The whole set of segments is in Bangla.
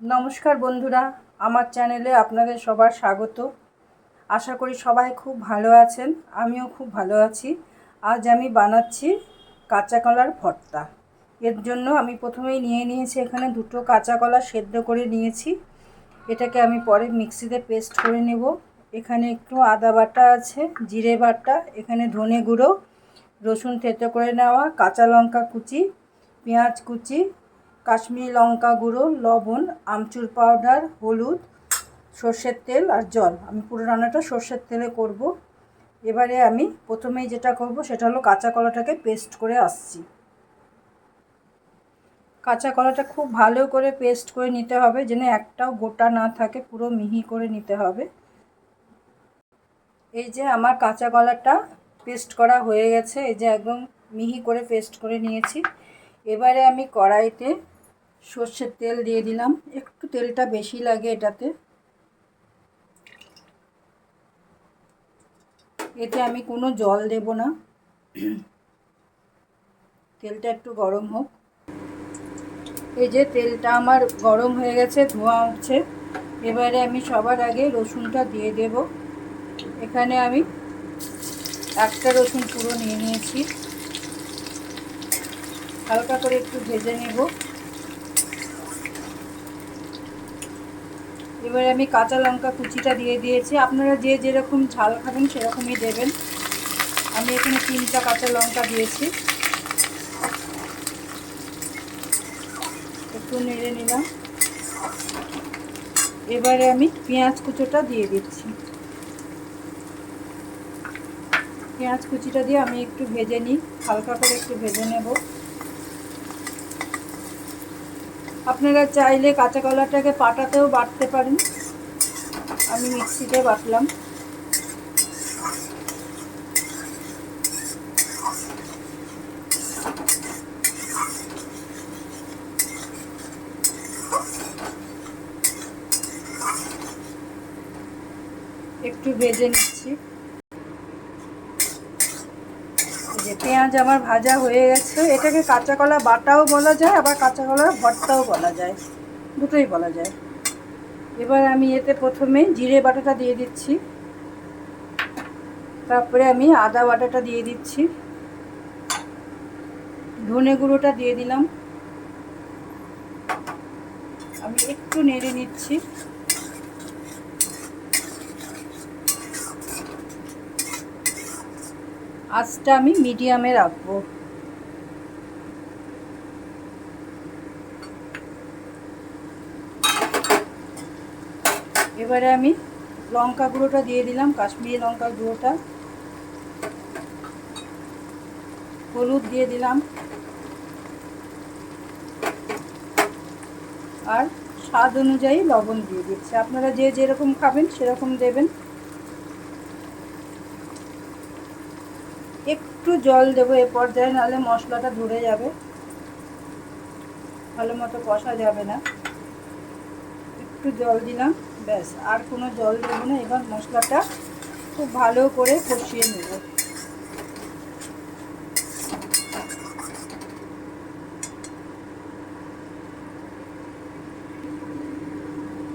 নমস্কার বন্ধুরা, আমার চ্যানেলে আপনাদের সবার স্বাগত। আশা করি সবাই খুব ভালো আছেন, আমিও খুব ভালো আছি। আজ আমি বানাচ্ছি কাঁচা কলার ভর্তা। এর জন্য আমি প্রথমেই নিয়ে নিয়েছি এখানে দুটো কাঁচা কলা সেদ্ধ করে নিয়েছি। এটাকে আমি পরে মিক্সিতে পেস্ট করে নেব। এখানে একটু আদা বাটা আছে, জিরে বাটা, এখানে ধনে গুঁড়ো, রসুন থেতো করে নেওয়া, কাঁচা লঙ্কা কুচি, পেঁয়াজ কুচি কাশ্মীরি লঙ্কা গুঁড়ো, লবণ, আমচুর পাউডার হলুদ, সর্ষের তেল আর জল। আমি পুরো রান্নাটা সর্ষের তেলে করব। এবারে আমি প্রথমেই যেটা করব সেটা হলো কাঁচা কলাটাকে পেস্ট করে আসছি। কাঁচা কলাটা খুব ভালো করে পেস্ট করে নিতে হবে, যেন একটাও গোটা না থাকে, পুরো মিহি করে নিতে হবে। এই যে আমার কাঁচা কলাটা পেস্ট করা হয়ে গেছে, এই যে একদম মিহি করে পেস্ট করে নিয়েছি। এবারে আমি কড়াইতে সর্ষের তেল দিয়ে দিলাম। একটু তেলটা বেশি লাগে এটাতে। এতে আমি কোনো জল দেব না। তেলটা একটু গরম হোক। এই যে তেলটা আমার গরম হয়ে গেছে, ধোঁয়া উঠছে। এবারে আমি সবার আগে রসুনটা দিয়ে দেব। এখানে আমি একটা রসুন পুরো নিয়ে নিয়েছি। হালকা করে একটু ভেজে নেব। এবারে আমি কাঁচা লঙ্কা কুচিটা দিয়ে দিয়েছি। আপনারা যে যেরকম ঝাল খাবেন সেরকমই দেবেন। আমি এখানে তিনটা কাঁচা লঙ্কা দিয়েছি। একটু নেড়ে নিলাম। এবারে আমি পেঁয়াজ কুচোটা দিয়ে দিচ্ছি। পেঁয়াজ কুচিটা দিয়ে আমি একটু ভেজে নিই। হালকা করে একটু ভেজে নেব। আপনারা চাইলে কাঁচা কলাটাকে পাটাতেও বাটতে পারেন। আমি মিক্সিতে বাটলাম। একটু ভেজে নিচ্ছি। পেঁয়াজ আমার ভাজা হয়ে গেছে। এটাকে কাঁচা কলা বাটাও বলা যায়, আবার কাঁচা কলার ভর্তাও বলা যায়। দুটোই বলা যায়। এবার আমি এতে প্রথমে জিরে বাটাটা দিয়ে দিচ্ছি। তারপরে আমি আদা বাটাটা দিয়ে দিচ্ছি। ধনে গুঁড়োটা দিয়ে দিলাম। আমি একটু নেড়ে নিচ্ছি। আঁচটা আমি মিডিয়ামে রাখব। এবারে আমি লঙ্কা গুঁড়োটা দিয়ে দিলাম, কাশ্মীরি লঙ্কা গুঁড়োটা। হলুদ দিয়ে দিলাম। আর স্বাদ অনুযায়ী লবণ দিয়ে দিচ্ছি। আপনারা যে যেরকম খাবেন সেরকম দেবেন। একটু জল দেবো এ পর্যায়ে, নাহলে মশলাটা ধরে যাবে। ভালো মতো কষা যাবে না। একটু জল দিলাম, ব্যাস, আর কোনো জল দেবো না। এবার মশলাটা খুব ভালো করে কষিয়ে নেব।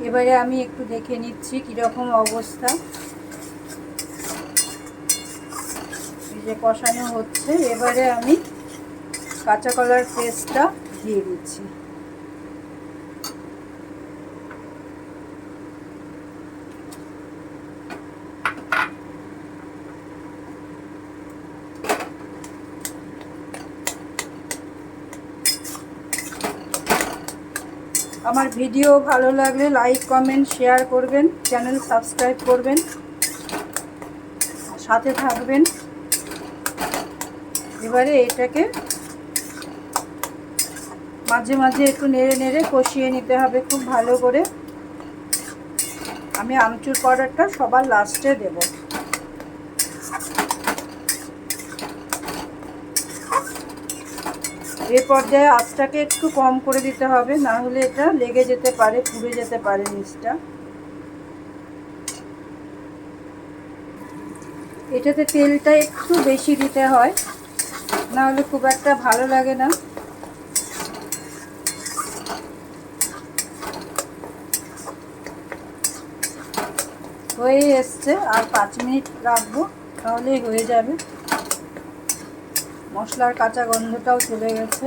এবারে আমি একটু দেখে নিচ্ছি কীরকম অবস্থা। যে কষানো হচ্ছে, এবারে আমি কাঁচা কলার পেস্টটা দিয়ে দিচ্ছি। আমার ভিডিও ভালো লাগলে লাইক, কমেন্ট, শেয়ার করবেন, চ্যানেল সাবস্ক্রাইব করবেন। সাথে থাকবেন। এবারে এটাকে মাঝে মাঝে একটু নেড়ে নেড়ে কষিয়ে নিতে হবে খুব ভালো করে। আমি আমচুর পাউডারটা সবার লাস্টে দেব। এ পর্যায়ে আঁচটাকে একটু কম করে দিতে হবে, না হলে এটা লেগে যেতে পারে, পুড়ে যেতে পারে নিচটা। এটাতে তেলটা একটু বেশি দিতে হয়। না হলে খুব একটা ভালো লাগে না। হয়ে এসছে, আর পাঁচ মিনিট রাখব, তাহলেই হয়ে যাবে। মশলার কাঁচা গন্ধটাও চলে গেছে।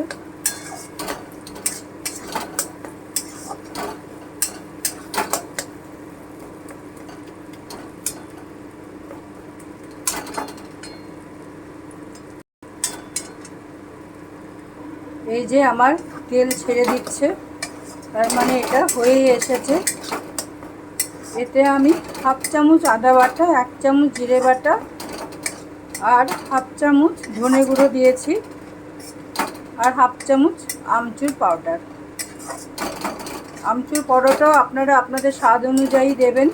এই যে আমার তেল ছেড়ে দিচ্ছে। তার মানে এটা হয়েই এসেছে। এতে আমি হাফ চামচ আদা বাটা, এক চামচ জিরে বাটা আর হাফ চামচ ধনে গুঁড়ো দিয়েছি আর হাফ চামচ আমচুর পাউডার। আমচুর পাউডারটাও আপনারা আপনাদের স্বাদ অনুযায়ী দেবেন।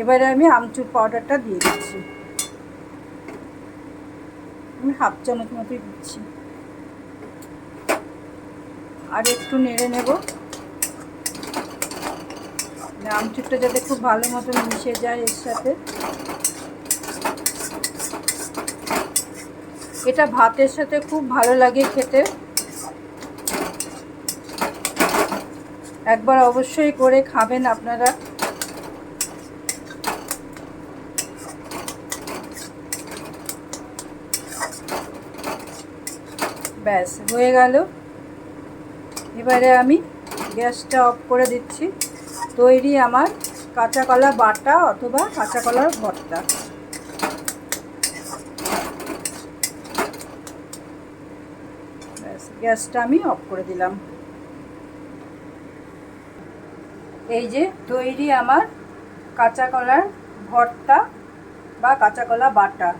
এবারে আমি আমচুর পাউডারটা দিয়ে দিচ্ছি। আমি হাফ চামচ মতোই দিচ্ছি। আর একটু নেড়ে নেব। আমচুরটা যাতে খুব ভালো মতো মিশে যায় এর সাথে। এটা ভাতের সাথে খুব ভালো লাগে খেতে। একবার অবশ্যই করে খাবেন আপনারা। ব্যাস, হয়ে গেল। এবারে আমি গ্যাসটা অফ করে দিচ্ছি। তৈরি আমার কাঁচা কলা বাটা অথবা কাঁচা কলার ভর্তা। গ্যাসটা আমি অফ করে দিলাম। এই যে তৈরি আমার কাঁচা কলার ভর্তা বা কাঁচা কলা বাটা।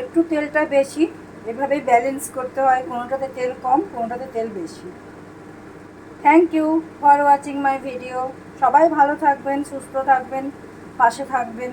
একটু তেলটা বেশি এভাবেই ব্যালেন্স করতে হয়। কোনোটাতে তেল কম, কোনোটাতে তেল বেশি। Thank you for watching my video সবাই ভালো থাকবেন সুস্থ থাকবেন পাশে থাকবেন।